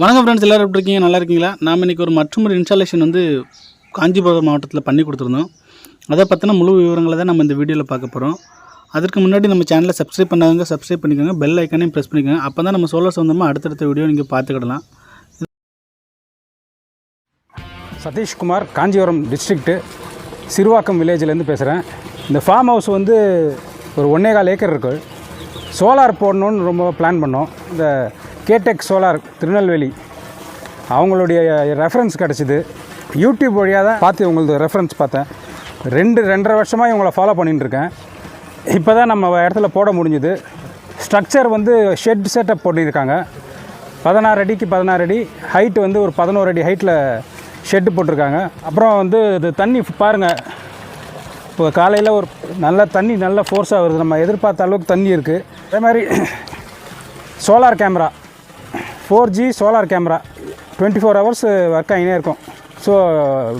வணக்கம் ஃப்ரெண்ட்ஸ் எல்லோரும் எப்படி இருக்கீங்க? நல்லா இருக்கீங்களா? நாம் இன்றைக்கி ஒரு மற்றும் ஒரு இன்ஸ்டாலேஷன் வந்து காஞ்சிபுரம் மாவட்டத்தில் பண்ணி கொடுத்துருந்தோம். அதை பற்றின முழு விவரங்களை தான் நம்ம இந்த வீடியோவில் பார்க்க போகிறோம் அதற்கு முன்னாடி நம்ம சேனலை சப்ஸ்கிரைப் பண்ணாதவங்க சப்ஸ்கிரைப் பண்ணிக்கோங்க. பெல் ஐக்கனையும் ப்ரெஸ் பண்ணிக்கோங்க. அப்போ தான் நம்ம சோழர் சொந்தமாக அடுத்தடுத்த வீடியோ நீங்கள் பார்த்துக்கிடலாம். சதீஷ்குமார் காஞ்சிபுரம் டிஸ்ட்ரிக்ட்டு சிறுவாக்கம் வில்லேஜ்லேருந்து பேசுகிறேன் இந்த ஃபார்ம் ஹவுஸ் வந்து ஒரு ஒன்னே கால் ஏக்கர் இருக்குது சோலார் போடணுன்னு ரொம்ப பிளான் பண்ணோம். இந்த கேடெக் சோலார் திருநெல்வேலி. அவங்களுடைய ரெஃபரன்ஸ் கிடச்சிது. யூடியூப் வழியாக தான் பார்த்து உங்களது ரெஃபரன்ஸ் பார்த்தேன். ரெண்டு ரெண்டரை வருஷமாக இவங்கள ஃபாலோ பண்ணிட்டுருக்கேன். இப்போ தான் நம்ம இடத்துல போட முடிஞ்சுது. ஸ்ட்ரக்சர் வந்து ஷெட் செட்டப் போட்டிருக்காங்க பதினாறு அடிக்கு பதினாறு அடி ஹைட் வந்து ஒரு பதினோரு அடி ஹைட்டில் ஷெட்டு போட்டிருக்காங்க. அப்புறம் வந்து இது தண்ணி பாருங்கள் இப்போ காலையில் ஒரு நல்ல தண்ணி நல்ல ஃபோர்ஸாக வருது. நம்ம எதிர்பார்த்த அளவுக்கு தண்ணி இருக்குது அதே மாதிரி solar camera four G solar camera. Twenty four hours work ஆகினே இருக்கும். ஸோ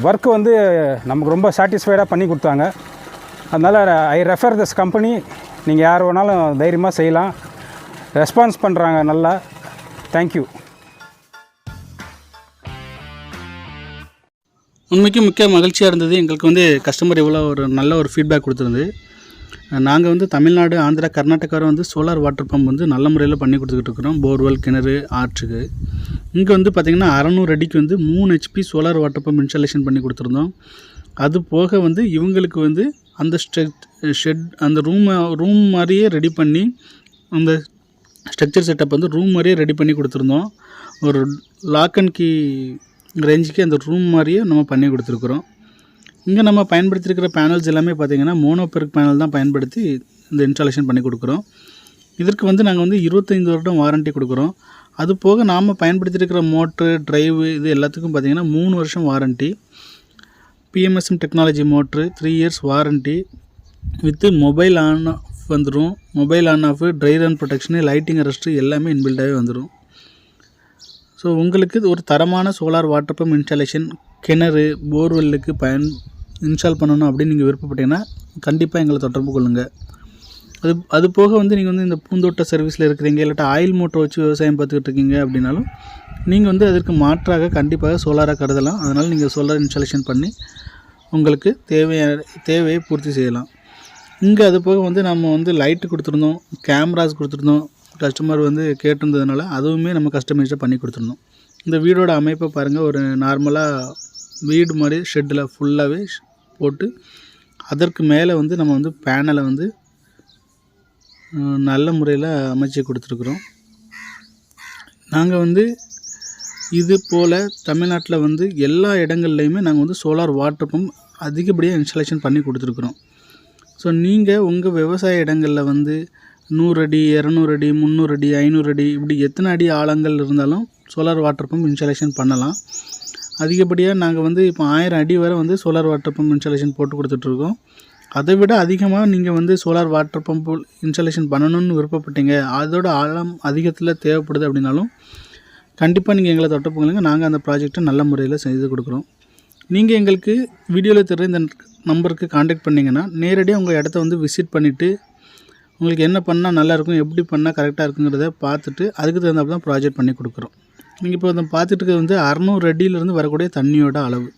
ஒர்க்கு வந்து நமக்கு ரொம்ப சாட்டிஸ்ஃபைடாக பண்ணி கொடுத்தாங்க. அதனால் ஐ ரெஃபர் திஸ் கம்பெனி நீங்கள் யார் வேணாலும் தைரியமாக செய்யலாம். ரெஸ்பான்ஸ் பண்ணுறாங்க நல்லா. தேங்க்யூ உண்மைக்கும் முக்கிய மகிழ்ச்சியாக இருந்தது. எங்களுக்கு வந்து கஸ்டமர் இவ்வளோ ஒரு நல்ல ஒரு ஃபீட்பேக் கொடுத்துருந்து நாங்கள் வந்து தமிழ்நாடு ஆந்திரா கர்நாடகாவில் வந்து சோலார் வாட்டர் பம்ப் வந்து நல்ல முறையில் பண்ணி கொடுத்துக்கிட்டு இருக்கிறோம். போர்வெல் கிணறு ஆற்றுக்கு. இங்கே வந்து பார்த்திங்கன்னா அறநூறு அடிக்கு வந்து மூணு HP solar water pump installation பண்ணி கொடுத்துருந்தோம். அது போக வந்து இவங்களுக்கு வந்து அந்த ஸ்ட்ரெட் ஷெட் அந்த ரூமை ரூம் மாதிரியே ரெடி பண்ணி அந்த ஸ்ட்ரக்சர் செட்டப் வந்து ரூம் மாதிரியே ரெடி பண்ணி கொடுத்துருந்தோம். ஒரு லாக் அண்ட் கீ ரேஞ்சுக்கு அந்த ரூம் மாதிரியே நம்ம பண்ணி கொடுத்துருக்குறோம். இங்கே நம்ம பயன்படுத்தியிருக்கிற பேனல்ஸ் எல்லாமே பார்த்திங்கன்னா மோனோபெர்க் பேனல் தான் பயன்படுத்தி இந்த இன்ஸ்டாலேஷன் பண்ணி கொடுக்குறோம். இதற்கு வந்து நாங்கள் வந்து இருபத்தைந்து வருடம் வாரண்ட்டி கொடுக்குறோம். அது போக நாம் பயன்படுத்தியிருக்கிற மோட்ரு ட்ரைவு இது எல்லாத்துக்கும் பார்த்திங்கன்னா மூணு வருஷம் warranty PMSM technology motor three years warranty with mobile on off வந்துடும் mobile on off dry run protection lighting arrester எல்லாமே இன்பில்டாகவே வந்துடும் ஸோ உங்களுக்கு இது ஒரு தரமான சோலார் வாட்டர் பம்ப் இன்ஸ்டாலேஷன் கிணறு போர்வெல்லுக்கு பயன் இன்ஸ்டால் பண்ணணும் அப்படின்னு நீங்கள் விருப்பப்பட்டீங்கன்னா கண்டிப்பாக எங்களை தொடர்பு கொள்ளுங்கள் அது அது போக வந்து நீங்கள் வந்து இந்த பூந்தோட்ட சர்வீஸில் இருக்கிறீங்க இல்லாட்டா ஆயில் மோட்டர் வச்சு விவசாயம் பார்த்துக்கிட்டு இருக்கீங்க அப்படின்னாலும் நீங்கள் வந்து அதற்கு மாற்றாக கண்டிப்பாக சோலாராக கருதலாம். அதனால் நீங்கள் சோலார் இன்ஸ்டாலேஷன் பண்ணி உங்களுக்கு தேவையான தேவையை பூர்த்தி செய்யலாம். இங்கே அது போக வந்து நம்ம வந்து லைட்டு கொடுத்துருந்தோம் கேமராஸ் கொடுத்துருந்தோம் கஸ்டமர் வந்து கேட்டிருந்ததுனால அதுவுமே நம்ம கஸ்டமைஸாக பண்ணி கொடுத்துருந்தோம். இந்த வீடோட அமைப்பை பாருங்கள் ஒரு நார்மலாக வீடு மாதிரி ஷெட்டில் ஃபுல்லாகவே போட்டு அதற்கு மேலே வந்து நம்ம வந்து பேனலை வந்து நல்ல முறையில் அமைச்சு கொடுத்துருக்குறோம். நாங்கள் வந்து இது போல் தமிழ்நாட்டில் வந்து எல்லா இடங்கள்லையுமே நாங்கள் வந்து சோலார் வாட்டர் பம்ப் அதிகப்படியாக இன்ஸ்டாலேஷன் பண்ணி கொடுத்துருக்குறோம். ஸோ நீங்கள் உங்கள் விவசாய இடங்களில் வந்து நூறு அடி இரநூறு அடி முந்நூறு அடி ஐநூறு அடி இப்படி எத்தனை அடி ஆழங்கள் இருந்தாலும் சோலார் வாட்டர் பம்ப் இன்ஸ்டாலேஷன் பண்ணலாம். அதிகப்படியாக நாங்கள் வந்து இப்போ ஆயிரம் அடி வரை வந்து சோலார் வாட்டர் பம்ப் இன்ஸ்டாலேஷன் போட்டு கொடுத்துட்ருக்கோம். அதை விட அதிகமாக நீங்கள் வந்து சோலார் வாட்டர் பம்ப் இன்ஸ்டாலேஷன் பண்ணணும்னு விருப்பப்பட்டீங்க. அதோட ஆழம் அதிகத்தில் தேவைப்படுது அப்படின்னாலும் கண்டிப்பாக நீங்கள் எங்களை தொட்ட நாங்கள் அந்த ப்ராஜெக்ட்டை நல்ல முறையில் செய்து கொடுக்குறோம். நீங்கள் எங்களுக்கு வீடியோவில் தெரிஞ்ச இந்த நம்பருக்கு காண்டாக்ட் பண்ணிங்கன்னா நேரடியாக உங்கள் இடத்த வந்து விசிட் பண்ணிவிட்டு உங்களுக்கு என்ன பண்ணால் நல்லாயிருக்கும் எப்படி பண்ணால் கரெக்டாக இருக்குங்கிறத பார்த்துட்டு அதுக்கு தகுந்தாப்புல தான் ப்ராஜெக்ட் பண்ணி கொடுக்குறோம். நீங்கள் இப்போ அதை பார்த்துட்டு இருக்கிறது வந்து அறநூறு அடியிலேருந்து வரக்கூடிய தண்ணியோட அளவு.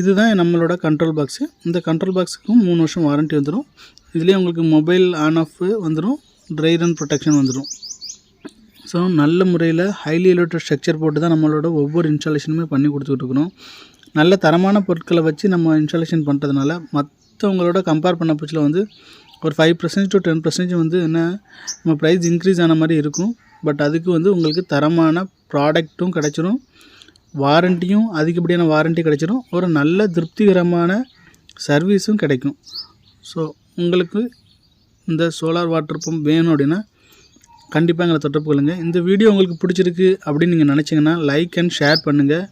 இதுதான் நம்மளோட கண்ட்ரோல் பாக்ஸு இந்த கண்ட்ரோல் பாக்ஸுக்கும் மூணு வருஷம் வாரண்ட்டி வந்துடும் இதுலேயே உங்களுக்கு மொபைல் ஆன் ஆஃப் வந்துடும் ட்ரை ரன் ப்ரொடெக்ஷன் வந்துடும் ஸோ நல்ல முறையில் ஹைலி எலோட்டட் ஸ்ட்ரக்சர் போட்டு தான் நம்மளோட ஒவ்வொரு இன்ஸ்டாலேஷனுமே பண்ணி கொடுத்துட்ருக்குறோம் நல்ல தரமான பொருட்களை வச்சு நம்ம இன்ஸ்டாலேஷன் பண்ணுறதுனால மற்றவங்களோட கம்பேர் பண்ண பட்சத்தில் வந்து ஒரு five percentage to ten percentage வந்து என்ன நம்ம ப்ரைஸ் இன்க்ரீஸ் ஆன மாதிரி இருக்கும். பட் அதுக்கு வந்து உங்களுக்கு தரமான ப்ராடக்ட்டும் கிடச்சிரும். வாரண்ட்டியும் அதிகப்படியான வாரண்ட்டி கிடைச்சிரும். ஒரு நல்ல திருப்திகரமான சர்வீஸும் கிடைக்கும். ஸோ உங்களுக்கு இந்த சோலார் வாட்டர் பம்ப் வேணும் அப்படின்னா கண்டிப்பாக எங்களை தொடர்பு கொள்ளுங்கள் இந்த வீடியோ உங்களுக்கு பிடிச்சிருக்கு அப்படின்னு நீங்கள் நினச்சிங்கன்னா லைக் அண்ட் ஷேர் பண்ணுங்கள்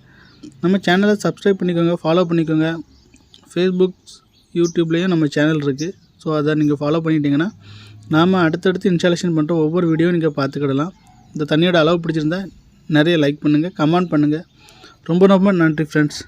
நம்ம சேனலை சப்ஸ்கிரைப் பண்ணிக்கோங்க ஃபாலோ பண்ணிக்கோங்க. ஃபேஸ்புக் யூடியூப்லேயும் நம்ம சேனல் இருக்குது ஸோ அதை நீங்கள் ஃபாலோ பண்ணிட்டீங்கன்னா நாம் அடுத்தடுத்து இன்ஸ்டாலேஷன் பண்ணுற ஒவ்வொரு வீடியோவும் நீங்கள் பார்த்துக்கிடலாம். இந்த தண்ணியோட அளவு பிடிச்சிருந்தா நிறைய லைக் பண்ணுங்கள் கமெண்ட் பண்ணுங்கள் ரொம்ப ரொம்ப நன்றி ஃப்ரெண்ட்ஸ்